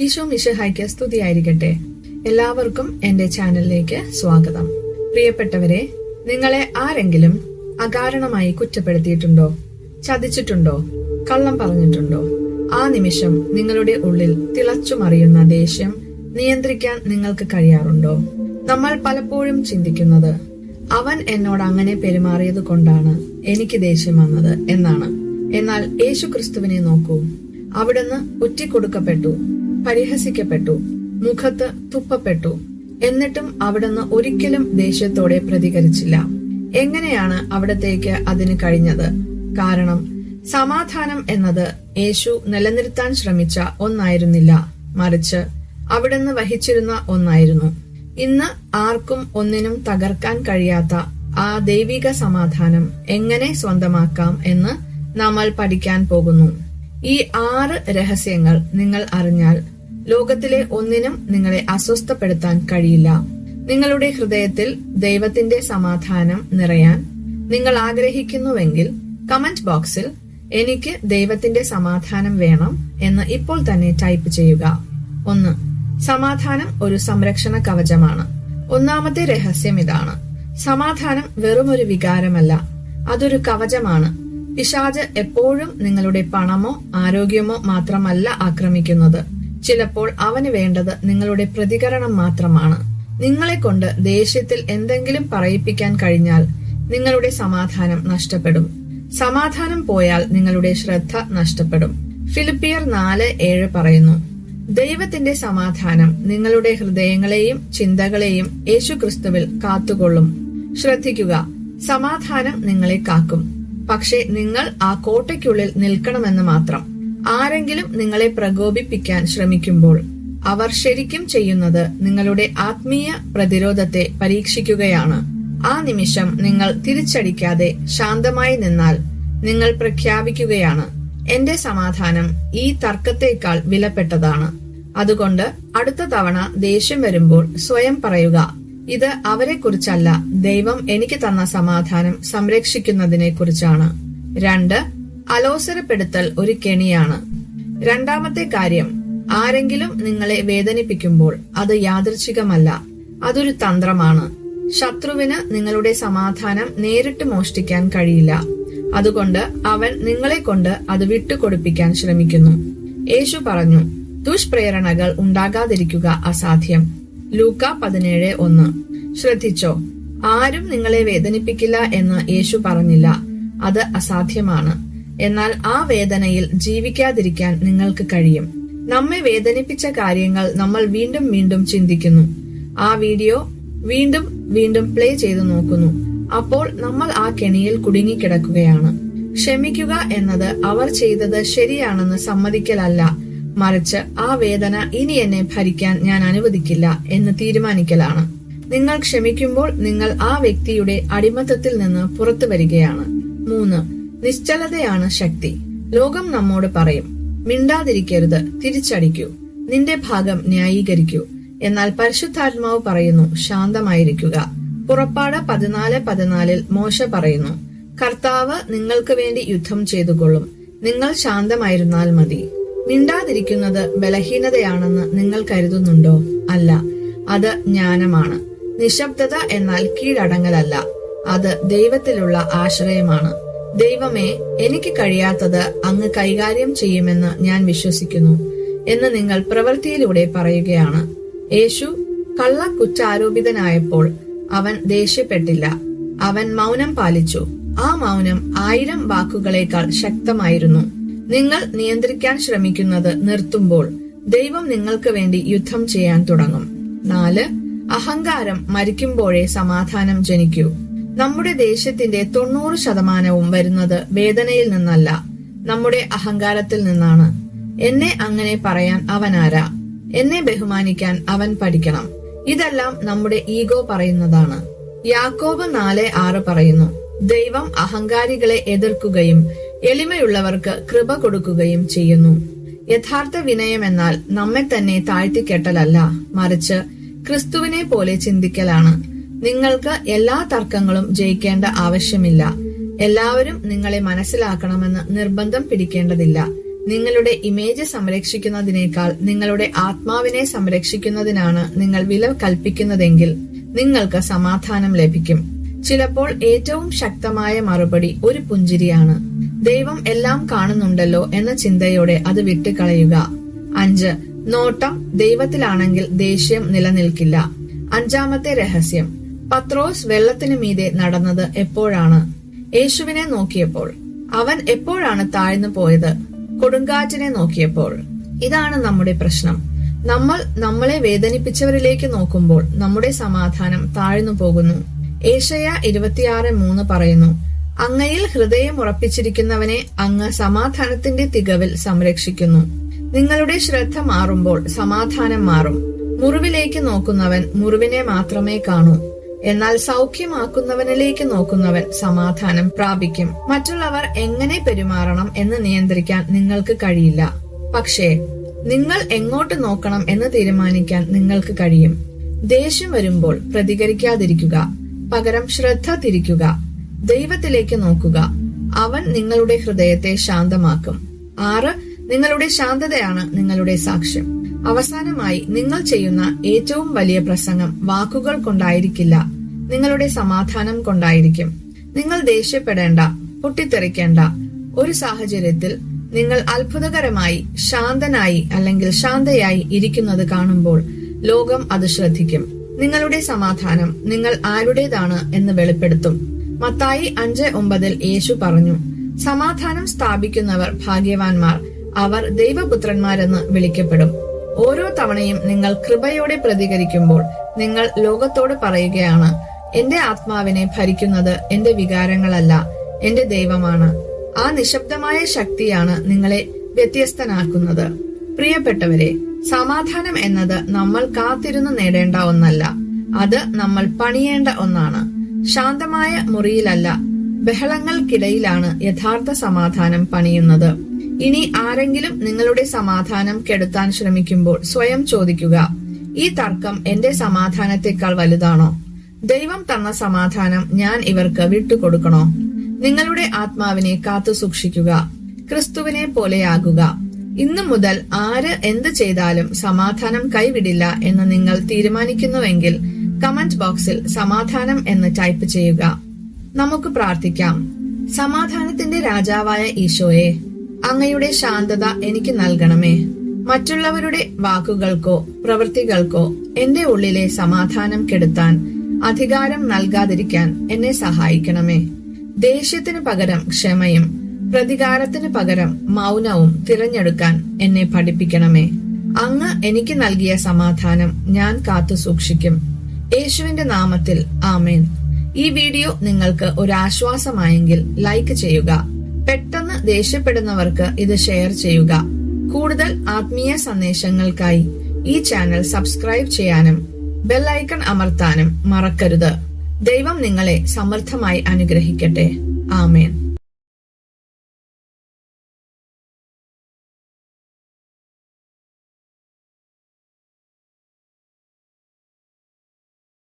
ഈശോ മിഷഹായ്ക്ക് സ്തുതിയായിരിക്കട്ടെ. എല്ലാവർക്കും എന്റെ ചാനലിലേക്ക് സ്വാഗതം. പ്രിയപ്പെട്ടവരെ നിങ്ങളെ ആരെങ്കിലും അകാരണമായി കുറ്റപ്പെടുത്തിയിട്ടുണ്ടോ? ചതിച്ചിട്ടുണ്ടോ? കള്ളം പറഞ്ഞിട്ടുണ്ടോ? ആ നിമിഷം നിങ്ങളുടെ ഉള്ളിൽ തിളച്ചുമറിയുന്ന ദേഷ്യം നിയന്ത്രിക്കാൻ നിങ്ങൾക്ക് കഴിയാറുണ്ടോ? നമ്മൾ പലപ്പോഴും ചിന്തിക്കുന്നത് അവൻ എന്നോട് അങ്ങനെ പെരുമാറിയത് കൊണ്ടാണ് എനിക്ക് ദേഷ്യം വന്നത് എന്നാണ്. എന്നാൽ യേശു ക്രിസ്തുവിനെ നോക്കൂ. അവിടുന്ന് ഒറ്റിക്കൊടുക്കപ്പെട്ടു. പരിഹസിക്കപ്പെട്ടു. മുഖത്ത് തുപ്പപ്പെട്ടു. എന്നിട്ടും അവിടുന്ന് ഒരിക്കലും ദേഷ്യത്തോടെ പ്രതികരിച്ചില്ല. എങ്ങനെയാണ് അവിടത്തേക്ക് അതിന് കഴിഞ്ഞത്? കാരണം സമാധാനം എന്നത് യേശു നിലനിർത്താൻ ശ്രമിച്ച ഒന്നായിരുന്നില്ല. മറിച്ച് അവിടുന്ന് വഹിച്ചിരുന്ന ഒന്നായിരുന്നു. ഇന്ന് ആർക്കും ഒന്നിനും തകർക്കാൻ കഴിയാത്ത ആ ദൈവിക സമാധാനം എങ്ങനെ സ്വന്തമാക്കാം എന്ന് നമ്മൾ പഠിക്കാൻ പോകുന്നു. ഈ ആറ് രഹസ്യങ്ങൾ നിങ്ങൾ അറിഞ്ഞാൽ ലോകത്തിലെ ഒന്നിനും നിങ്ങളെ അസ്വസ്ഥപ്പെടുത്താൻ കഴിയില്ല. നിങ്ങളുടെ ഹൃദയത്തിൽ ദൈവത്തിന്റെ സമാധാനം നിറയാൻ നിങ്ങൾ ആഗ്രഹിക്കുന്നുവെങ്കിൽ കമന്റ് ബോക്സിൽ എനിക്ക് ദൈവത്തിന്റെ സമാധാനം വേണം എന്ന് ഇപ്പോൾ തന്നെ ടൈപ്പ് ചെയ്യുക. ഒന്ന് സമാധാനം ഒരു സംരക്ഷണ കവചമാണ്. ഒന്നാമത്തെ രഹസ്യം ഇതാണ്. സമാധാനം വെറുമൊരു വികാരമല്ല അതൊരു കവചമാണ്. പിശാജ് എപ്പോഴും നിങ്ങളുടെ പണമോ ആരോഗ്യമോ മാത്രമല്ല ആക്രമിക്കുന്നത്. ചിലപ്പോൾ അവന് വേണ്ടത് നിങ്ങളുടെ പ്രതികരണം മാത്രമാണ്. നിങ്ങളെ കൊണ്ട് ദേഷ്യത്തിൽ എന്തെങ്കിലും പറയിപ്പിക്കാൻ കഴിഞ്ഞാൽ നിങ്ങളുടെ സമാധാനം നഷ്ടപ്പെടും. സമാധാനം പോയാൽ നിങ്ങളുടെ ശ്രദ്ധ നഷ്ടപ്പെടും. ഫിലിപ്പിയർ നാല് ഏഴ് പറയുന്നു ദൈവത്തിന്റെ സമാധാനം നിങ്ങളുടെ ഹൃദയങ്ങളെയും ചിന്തകളെയും യേശുക്രിസ്തുവിൽ കാത്തുകൊള്ളും. ശ്രദ്ധിക്കുക സമാധാനം നിങ്ങളെ കാക്കും. പക്ഷേ നിങ്ങൾ ആ കോട്ടയ്ക്കുള്ളിൽ നിൽക്കണമെന്ന് മാത്രം. ആരെങ്കിലും നിങ്ങളെ പ്രകോപിപ്പിക്കാൻ ശ്രമിക്കുമ്പോൾ അവർ ശരിക്കും ചെയ്യുന്നത് നിങ്ങളുടെ ആത്മീയ പ്രതിരോധത്തെ പരീക്ഷിക്കുകയാണ്. ആ നിമിഷം നിങ്ങൾ തിരിച്ചടിക്കാതെ ശാന്തമായി നിന്നാൽ നിങ്ങൾ പ്രഖ്യാപിക്കുകയാണ് എന്റെ സമാധാനം ഈ തർക്കത്തേക്കാൾ വിലപ്പെട്ടതാണ്. അതുകൊണ്ട് അടുത്ത തവണ ദേഷ്യം വരുമ്പോൾ സ്വയം പറയുക ഇത് അവരെക്കുറിച്ചല്ല ദൈവം എനിക്ക് തന്ന സമാധാനം സംരക്ഷിക്കുന്നതിനെ കുറിച്ചാണ് രണ്ട് അലോസരപ്പെടുത്തൽ ഒരു കെണിയാണ്. രണ്ടാമത്തെ കാര്യം ആരെങ്കിലും നിങ്ങളെ വേദനിപ്പിക്കുമ്പോൾ അത് യാദൃച്ഛികമല്ല അതൊരു തന്ത്രമാണ്. ശത്രുവിന് നിങ്ങളുടെ സമാധാനം നേരിട്ട് മോഷ്ടിക്കാൻ കഴിയില്ല. അതുകൊണ്ട് അവൻ നിങ്ങളെ കൊണ്ട് അത് വിട്ടുകൊടുപ്പിക്കാൻ ശ്രമിക്കുന്നു. യേശു പറഞ്ഞു ദുഷ്പ്രേരണകൾ ഉണ്ടാകാതിരിക്കുക അസാധ്യം. ലൂക്ക പതിനേഴ് ഒന്ന്. ശ്രദ്ധിച്ചോ ആരും നിങ്ങളെ വേദനിപ്പിക്കില്ല എന്ന് യേശു പറഞ്ഞില്ല. അത് അസാധ്യമാണ്. എന്നാൽ ആ വേദനയിൽ ജീവിക്കാതിരിക്കാൻ നിങ്ങൾക്ക് കഴിയും. നമ്മെ വേദനിപ്പിച്ച കാര്യങ്ങൾ നമ്മൾ വീണ്ടും വീണ്ടും ചിന്തിക്കുന്നു. ആ വീഡിയോ വീണ്ടും വീണ്ടും പ്ലേ ചെയ്തു നോക്കുന്നു. അപ്പോൾ നമ്മൾ ആ കെണിയിൽ കുടുങ്ങിക്കിടക്കുകയാണ്. ക്ഷമിക്കുക എന്നത് അവർ ചെയ്തത് ശരിയാണെന്ന് സമ്മതിക്കലല്ല. മറിച്ച് ആ വേദന ഇനി എന്നെ ഭരിക്കാൻ ഞാൻ അനുവദിക്കില്ല എന്ന് തീരുമാനിക്കലാണ്. നിങ്ങൾ ക്ഷമിക്കുമ്പോൾ നിങ്ങൾ ആ വ്യക്തിയുടെ അടിമത്തത്തിൽ നിന്ന് പുറത്തു വരികയാണ്. മൂന്ന് നിശ്ചലതയാണ് ശക്തി. ലോകം നമ്മോട് പറയും മിണ്ടാതിരിക്കരുത് തിരിച്ചടിക്കൂ. നിന്റെ ഭാഗം ന്യായീകരിക്കൂ. എന്നാൽ പരിശുദ്ധാത്മാവ് പറയുന്നു ശാന്തമായിരിക്കുക. പുറപ്പാട് പതിനാല് പതിനാലിൽ മോശ പറയുന്നു കർത്താവ് നിങ്ങൾക്ക് വേണ്ടി യുദ്ധം ചെയ്തുകൊള്ളും. നിങ്ങൾ ശാന്തമായിരുന്നാൽ മതി. മിണ്ടാതിരിക്കുന്നത് ബലഹീനതയാണെന്ന് നിങ്ങൾ കരുതുന്നുണ്ടോ? അല്ല. അത് ജ്ഞാനമാണ്. നിശബ്ദത എന്നാൽ കീഴടങ്ങലല്ല. അത് ദൈവത്തിലുള്ള ആശ്രയമാണ്. ദൈവമേ എനിക്ക് കഴിയാത്തത് അങ്ങ് കൈകാര്യം ചെയ്യുമെന്ന് ഞാൻ വിശ്വസിക്കുന്നു എന്ന് നിങ്ങൾ പ്രവൃത്തിയിലൂടെ പറയുകയാണ്. യേശു കള്ള കുറ്റാരോപിതനായപ്പോൾ അവൻ ദേഷ്യപ്പെട്ടില്ല. അവൻ മൗനം പാലിച്ചു. ആ മൗനം ആയിരം വാക്കുകളേക്കാൾ ശക്തമായിരുന്നു. നിങ്ങൾ നിയന്ത്രിക്കാൻ ശ്രമിക്കുന്നത് നിർത്തുമ്പോൾ ദൈവം നിങ്ങൾക്ക് വേണ്ടി യുദ്ധം ചെയ്യാൻ തുടങ്ങും. നാല് അഹങ്കാരം മരിക്കുമ്പോഴേ സമാധാനം ജനിക്കൂ. നമ്മുടെ ദേഷ്യത്തിന്റെ തൊണ്ണൂറ് ശതമാനവും വരുന്നത് വേദനയിൽ നിന്നല്ല നമ്മുടെ അഹങ്കാരത്തിൽ നിന്നാണ്. എന്നെ അങ്ങനെ പറയാൻ അവനാരാ എന്നെ ബഹുമാനിക്കാൻ അവൻ പഠിക്കണം. ഇതെല്ലാം നമ്മുടെ ഈഗോ പറയുന്നതാണ്. യാക്കോബ് നാല് ആറ് പറയുന്നു ദൈവം അഹങ്കാരികളെ എതിർക്കുകയും എളിമയുള്ളവർക്ക് കൃപ കൊടുക്കുകയും ചെയ്യുന്നു. യഥാർത്ഥ വിനയം എന്നാൽ നമ്മെ തന്നെ താഴ്ത്തിക്കെട്ടലല്ല മറിച്ച് ക്രിസ്തുവിനെ പോലെ ചിന്തിക്കലാണ്. നിങ്ങൾക്ക് എല്ലാ തർക്കങ്ങളും ജയിക്കേണ്ട ആവശ്യമില്ല. എല്ലാവരും നിങ്ങളെ മനസ്സിലാക്കണമെന്ന് നിർബന്ധം പിടിക്കേണ്ടതില്ല. നിങ്ങളുടെ ഇമേജ് സംരക്ഷിക്കുന്നതിനേക്കാൾ നിങ്ങളുടെ ആത്മാവിനെ സംരക്ഷിക്കുന്നതിനാണ് നിങ്ങൾ വില കൽപ്പിക്കുന്നതെങ്കിൽ നിങ്ങൾക്ക് സമാധാനം ലഭിക്കും. ചിലപ്പോൾ ഏറ്റവും ശക്തമായ മറുപടി ഒരു പുഞ്ചിരിയാണ്. ദൈവം എല്ലാം കാണുന്നുണ്ടല്ലോ എന്ന ചിന്തയോടെ അത് വിട്ടുകളയുക. അഞ്ച് നോട്ടം ദൈവത്തിലാണെങ്കിൽ ദേഷ്യം നിലനിൽക്കില്ല. അഞ്ചാമത്തെ രഹസ്യം. പത്രോസ് വെള്ളത്തിനു മീതെ നടന്നത് എപ്പോഴാണ്? യേശുവിനെ നോക്കിയപ്പോൾ. അവൻ എപ്പോഴാണ് താഴ്ന്നു പോയത്? കൊടുങ്കാറ്റിനെ നോക്കിയപ്പോൾ. ഇതാണ് നമ്മുടെ പ്രശ്നം. നമ്മൾ നമ്മളെ വേദനിപ്പിച്ചവരിലേക്ക് നോക്കുമ്പോൾ നമ്മുടെ സമാധാനം താഴ്ന്നു പോകുന്നു. ഏഷയ ഇരുപത്തിയാറ് മൂന്ന് പറയുന്നു അങ്ങയിൽ ഹൃദയം ഉറപ്പിച്ചിരിക്കുന്നവനെ അങ്ങ് സമാധാനത്തിന്റെ തികവിൽ സംരക്ഷിക്കുന്നു. നിങ്ങളുടെ ശ്രദ്ധ മാറുമ്പോൾ സമാധാനം മാറും. മുറിവിലേക്ക് നോക്കുന്നവൻ മുറിവിനെ മാത്രമേ കാണൂ. എന്നാൽ സൗഖ്യമാക്കുന്നവനിലേക്ക് നോക്കുന്നവൻ സമാധാനം പ്രാപിക്കും. മറ്റുള്ളവർ എങ്ങനെ പെരുമാറണം എന്ന് നിയന്ത്രിക്കാൻ നിങ്ങൾക്ക് കഴിയില്ല. പക്ഷേ നിങ്ങൾ എങ്ങോട്ട് നോക്കണം എന്ന് തീരുമാനിക്കാൻ നിങ്ങൾക്ക് കഴിയും. ദേഷ്യം വരുമ്പോൾ പ്രതികരിക്കാതിരിക്കുക. പകരം ശ്രദ്ധ തിരിക്കുക. ദൈവത്തിലേക്ക് നോക്കുക. അവൻ നിങ്ങളുടെ ഹൃദയത്തെ ശാന്തമാക്കും. ആറ് നിങ്ങളുടെ ശാന്തതയാണ് നിങ്ങളുടെ സാക്ഷ്യം. അവസാനമായി നിങ്ങൾ ചെയ്യുന്ന ഏറ്റവും വലിയ പ്രസംഗം വാക്കുകൾ കൊണ്ടായിരിക്കില്ല. നിങ്ങളുടെ സമാധാനം കൊണ്ടായിരിക്കും. നിങ്ങൾ ദേഷ്യപ്പെടേണ്ട പൊട്ടിത്തെറിക്കേണ്ട. ഒരു സാഹചര്യത്തിൽ നിങ്ങൾ അത്ഭുതകരമായി ശാന്തനായി അല്ലെങ്കിൽ ശാന്തയായി ഇരിക്കുന്നത് കാണുമ്പോൾ ലോകം അത് ശ്രദ്ധിക്കും. നിങ്ങളുടെ സമാധാനം നിങ്ങൾ ആരുടേതാണ് എന്ന് വെളിപ്പെടുത്തും. മത്തായി അഞ്ച് ഒമ്പതിൽ യേശു പറഞ്ഞു സമാധാനം സ്ഥാപിക്കുന്നവർ ഭാഗ്യവാന്മാർ അവർ ദൈവപുത്രന്മാരെന്ന് വിളിക്കപ്പെടും. ഓരോ തവണയും നിങ്ങൾ കൃപയോടെ പ്രതികരിക്കുമ്പോൾ നിങ്ങൾ ലോകത്തോട് പറയുകയാണ് എന്റെ ആത്മാവിനെ ഭരിക്കുന്നത് എന്റെ വികാരങ്ങളല്ല എന്റെ ദൈവമാണ്. ആ നിശബ്ദമായ ശക്തിയാണ് നിങ്ങളെ വ്യത്യസ്തനാക്കുന്നത്. പ്രിയപ്പെട്ടവരെ സമാധാനം എന്നത് നമ്മൾ കാത്തിരുന്ന് നേടേണ്ട ഒന്നല്ല. അത് നമ്മൾ പണിയേണ്ട ഒന്നാണ്. ശാന്തമായ മുറിയിലല്ല ബഹളങ്ങൾക്കിടയിലാണ് യഥാർത്ഥ സമാധാനം പണിയുന്നത്. ഇനി ആരെങ്കിലും നിങ്ങളുടെ സമാധാനം കെടുത്താൻ ശ്രമിക്കുമ്പോൾ സ്വയം ചോദിക്കുക ഈ തർക്കം എന്റെ സമാധാനത്തെക്കാൾ വലുതാണോ? ദൈവം തന്ന സമാധാനം ഞാൻ ഇവർക്ക് വിട്ടുകൊടുക്കണോ? നിങ്ങളുടെ ആത്മാവിനെ കാത്തു സൂക്ഷിക്കുക ക്രിസ്തുവിനെ പോലെയാകുക. ഇന്നു മുതൽ ആര് എന്ത് ചെയ്താലും സമാധാനം കൈവിടില്ല എന്ന് നിങ്ങൾ തീരുമാനിക്കുന്നുവെങ്കിൽ കമന്റ് ബോക്സിൽ സമാധാനം എന്ന് ടൈപ്പ് ചെയ്യുക. നമുക്ക് പ്രാർത്ഥിക്കാം. സമാധാനത്തിന്റെ രാജാവായ ഈശോയെ അങ്ങയുടെ ശാന്തത എനിക്ക് നൽകണമേ. മറ്റുള്ളവരുടെ വാക്കുകൾക്കോ പ്രവൃത്തികൾക്കോ എന്റെ ഉള്ളിലെ സമാധാനം കെടുത്താൻ അധികാരം നൽകാതിരിക്കാൻ എന്നെ സഹായിക്കണമേ. ദേഷ്യത്തിന് പകരം ക്ഷമയും പ്രതികാരത്തിന് പകരം മൗനവും തിരഞ്ഞെടുക്കാൻ എന്നെ പഠിപ്പിക്കണമേ. അങ്ങ് എനിക്ക് നൽകിയ സമാധാനം ഞാൻ കാത്തു സൂക്ഷിക്കും. യേശുവിന്റെ നാമത്തിൽ ആമേൻ. ഈ വീഡിയോ നിങ്ങൾക്ക് ഒരു ആശ്വാസമായെങ്കിൽ ലൈക്ക് ചെയ്യുക പെട്ടെന്ന് ദേഷ്യപ്പെടുന്നവർക്ക് ഇത് ഷെയർ ചെയ്യുക. കൂടുതൽ ആത്മീയ സന്ദേശങ്ങൾക്കായി ഈ ചാനൽ സബ്സ്ക്രൈബ് ചെയ്യാനും ബെല്ലൈക്കൺ അമർത്താനും മറക്കരുത്. ദൈവം നിങ്ങളെ സമൃദ്ധമായി അനുഗ്രഹിക്കട്ടെ. ആമേൻ.